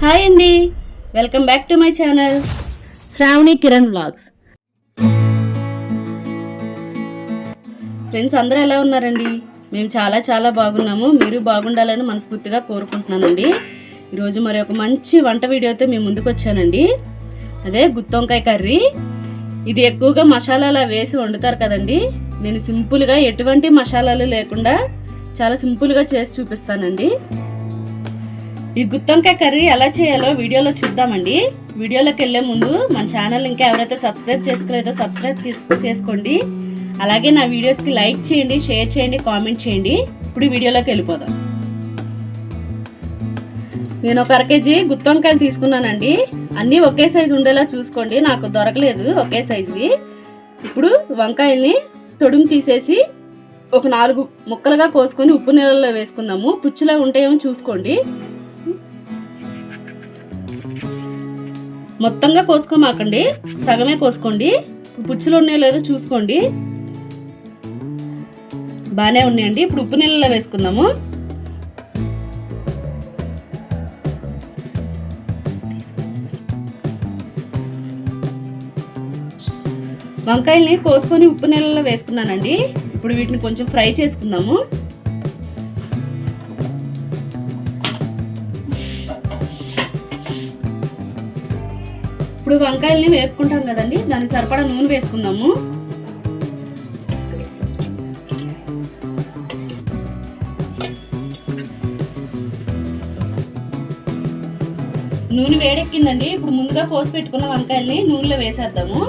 Hi అండి. Welcome back to my channel. Sravani Kiran vlogs. Friends అందరూ ఎలా ఉన్నారండి? మేము చాలా చాలా బాగున్నాము. మీరు బాగుండాలని మనస్ఫూర్తిగా కోరుకుంటున్నానండి. ఈరోజు మరి ఒక మంచి వంట వీడియోతో మేము ముందుకు వచ్చానండి. అదే గుత్తొంకాయ కర్రీ. ఇది ఎక్కువగా మసాలాలు వేసి వండుతారు కదండి. నేను సింపుల్గా ఎటువంటి మసాలాలు లేకుండా చాలా సింపుల్గా చేసి చూపిస్తానండి. ఈ గుత్తొంకాయ కర్రీ ఎలా చేయాలో వీడియోలో చూద్దామండి. వీడియోలోకి వెళ్ళే ముందు మన ఛానల్ ఇంకా ఎవరైతే సబ్స్క్రైబ్ చేసుకోలేదో సబ్స్క్రైబ్ చేసుకోండి. అలాగే నా వీడియోస్కి లైక్ చేయండి షేర్ చేయండి కామెంట్ చేయండి. ఇప్పుడు వీడియోలోకి వెళ్ళిపోదాం. నేను ఒక అర కేజీ గుత్తొంకాయలు తీసుకున్నానండి. అన్నీ ఒకే సైజు ఉండేలా చూసుకోండి. నాకు దొరకలేదు ఒకే సైజువి. ఇప్పుడు వంకాయల్ని తొడుము తీసేసి ఒక నాలుగు ముక్కలుగా కోసుకొని ఉప్పు నీళ్ళలో వేసుకుందాము. పుచ్చులా ఉంటాయేమో చూసుకోండి. మొత్తంగా కోసుకోమాకండి. సగమే కోసుకోండి. పుచ్చులు ఉన్నాయో లేదో చూసుకోండి. బాగానే ఉన్నాయండి. ఇప్పుడు ఉప్పు నీళ్ళలో వేసుకుందాము. వంకాయల్ని కోసుకొని ఉప్పు నీళ్ళలో వేసుకున్నానండి. ఇప్పుడు వీటిని కొంచెం ఫ్రై చేసుకుందాము. ఇప్పుడు వంకాయల్ని వేపుకుంటాం కదండి. దానికి సరిపడా నూనె వేసుకుందాము. నూనె వేడెక్కిందండి. ఇప్పుడు ముందుగా కోసి పెట్టుకున్న వంకాయల్ని నూనెలో వేసేద్దాము.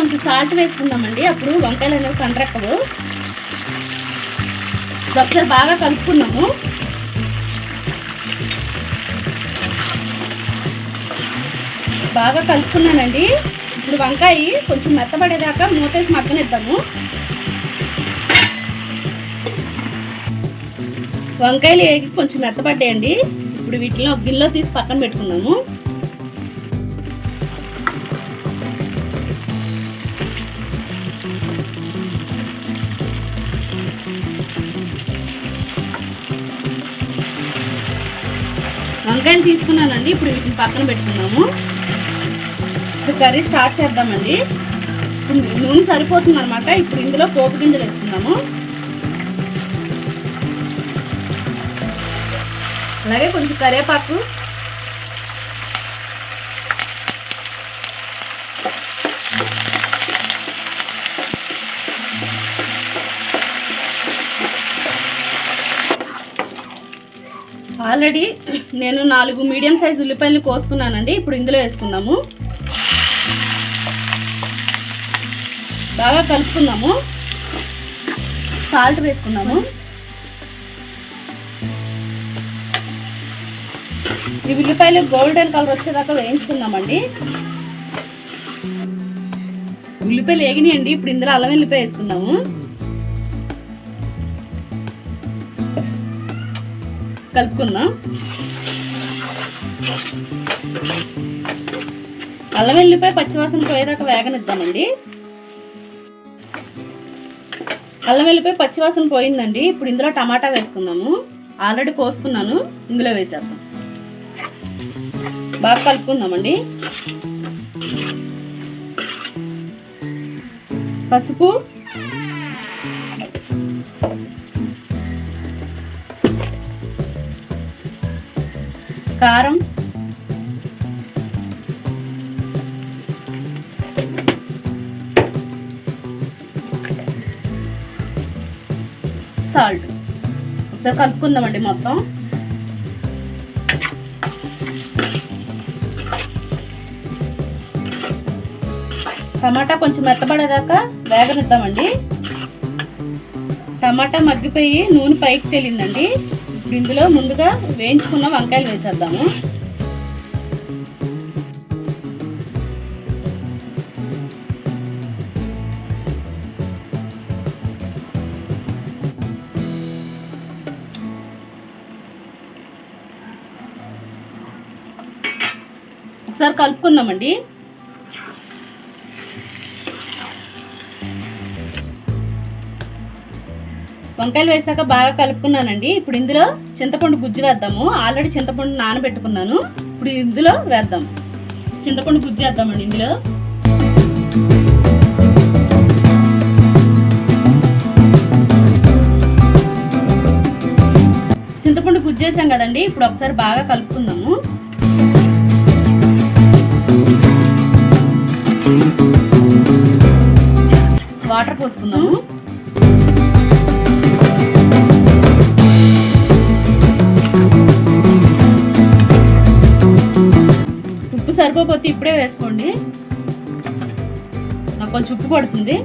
కొంచెం సాల్ట్ వేసుకుందామండి. అప్పుడు వంకాయలు అనేవి కండ్రక్కవు ఒకసారి బాగా కలుపుకుందాము. బాగా కలుపుకున్నానండి. ఇప్పుడు వంకాయ కొంచెం మెత్తపడేదాకా మూతేసి మగ్గనిద్దాము. వంకాయలు వేగి కొంచెం మెత్తపడ్డాయండి ఇప్పుడు వీటిలో గిన్నెలో తీసి పక్కన పెట్టుకుందాము. వంకాయలు తీసుకున్నానండి. ఇప్పుడు వీటిని పక్కన పెట్టుకున్నాము ఇప్పుడు కర్రీ స్టార్ట్ చేద్దామండి. ఇప్పుడు నూనె సరిపోతుంది అనమాట ఇప్పుడు ఇందులో పోపు గింజలు వేస్తున్నాము అలాగే కొంచెం కరివేపాకు ఆల్రెడీ నేను నాలుగు మీడియం సైజ్ ఉల్లిపాయలు కోసుకున్నానండి. ఇప్పుడు ఇందులో వేసుకుందాము. బాగా కలుపుకుందాము. సాల్ట్ వేసుకుందాము. ఈ ఉల్లిపాయలు గోల్డెన్ కలర్ వచ్చేదాకా వేయించుకుందామండి. ఉల్లిపాయలు వేగినాయండి ఇప్పుడు ఇందులో అల్లం వెల్లిపాయ వేసుకుందాము. కలుపుకుందాం. అల్లం వెల్లిపాయ పచ్చివాసన పోయేదాకా వేగనిద్దామండి. అల్లం వెల్లిపాయ పచ్చివాసన పోయిందండి. ఇప్పుడు ఇందులో టమాటా వేసుకుందాము. ఆల్రెడీ కోసుకున్నాను. ఇందులో వేసేద్దాం. బాగా కలుపుకుందామండి. పసుపు కారం సాల్ట్. ఒకసారి కలుపుకుందామండి మొత్తం. టమాటా కొంచెం మెత్తపడేదాకా వేగనిద్దామండి. టమాటా మగ్గిపోయి నూనె పైకి తేలిందండి. ఇప్పుడు ఇందులో ముందుగా వేయించుకున్న వంకాయలు వేసేద్దాము. ఒకసారి కలుపుకుందామండి. వంకాయలు వేసాక బాగా కలుపుకున్నానండి. ఇప్పుడు ఇందులో చింతపండు గుజ్జు వేద్దాము. ఆల్రెడీ చింతపండు నానబెట్టుకున్నాను. ఇప్పుడు ఇందులో వేద్దాం. చింతపండు గుజ్జు వేద్దామండి ఇందులో. చింతపండు గుజ్జేసాం కదండి. ఇప్పుడు ఒకసారి బాగా కలుపుకుందాము. వాటర్ పోసుకుందాము. ఉప్పు ఇప్పుడే వేసుకోండి. నాకు కొంచెం ఉప్పు పడుతుంది.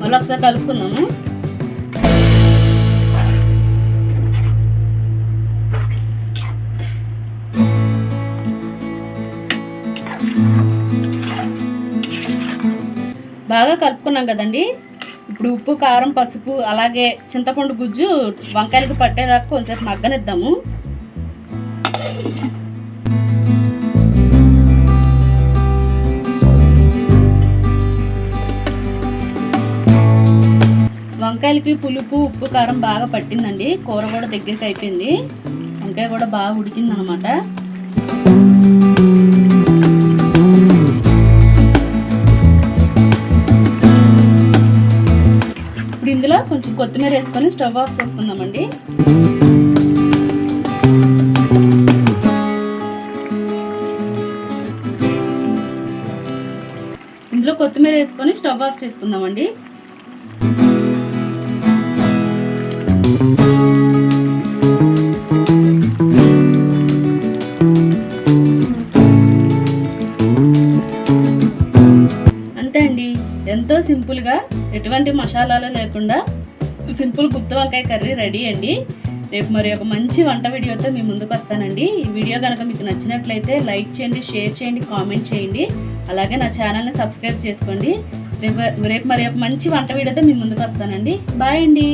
మళ్ళీ ఒకసారి కలుపుకుందాము. బాగా కలుపుకున్నాం కదండి. ఇప్పుడు ఉప్పు కారం పసుపు అలాగే చింతపండు గుజ్జు వంకాయలకు పట్టేదాకా కొంచెంసేపు మగ్గనిద్దాము. వంకాయలకి పులుపు ఉప్పు కారం బాగా పట్టిందండి. కూర కూడా దగ్గరికి అయిపోయింది. వంకాయ కూడా బాగా ఉడికింది ఇందులో కొంచెం కొత్తిమీర వేసుకొని స్టవ్ ఆఫ్ చేసుకుందామండి. ఇందులో కొత్తిమీర వేసుకొని స్టవ్ ఆఫ్ చేసుకుందామండి. ఎటువంటి మసాలాలు లేకుండా సింపుల్ గుత్తి వంకాయ కర్రీ రెడీ అండి. రేపు మరి ఒక మంచి వంట వీడియోతో మీ ముందుకు వస్తానండి. ఈ వీడియో కనుక మీకు నచ్చినట్లయితే లైక్ చేయండి షేర్ చేయండి కామెంట్ చేయండి. అలాగే నా ఛానల్ని సబ్స్క్రైబ్ చేసుకోండి. రేపు రేపు మరి ఒక మంచి వంట వీడియోతో మీ ముందుకు వస్తానండి. బాయ్ అండి.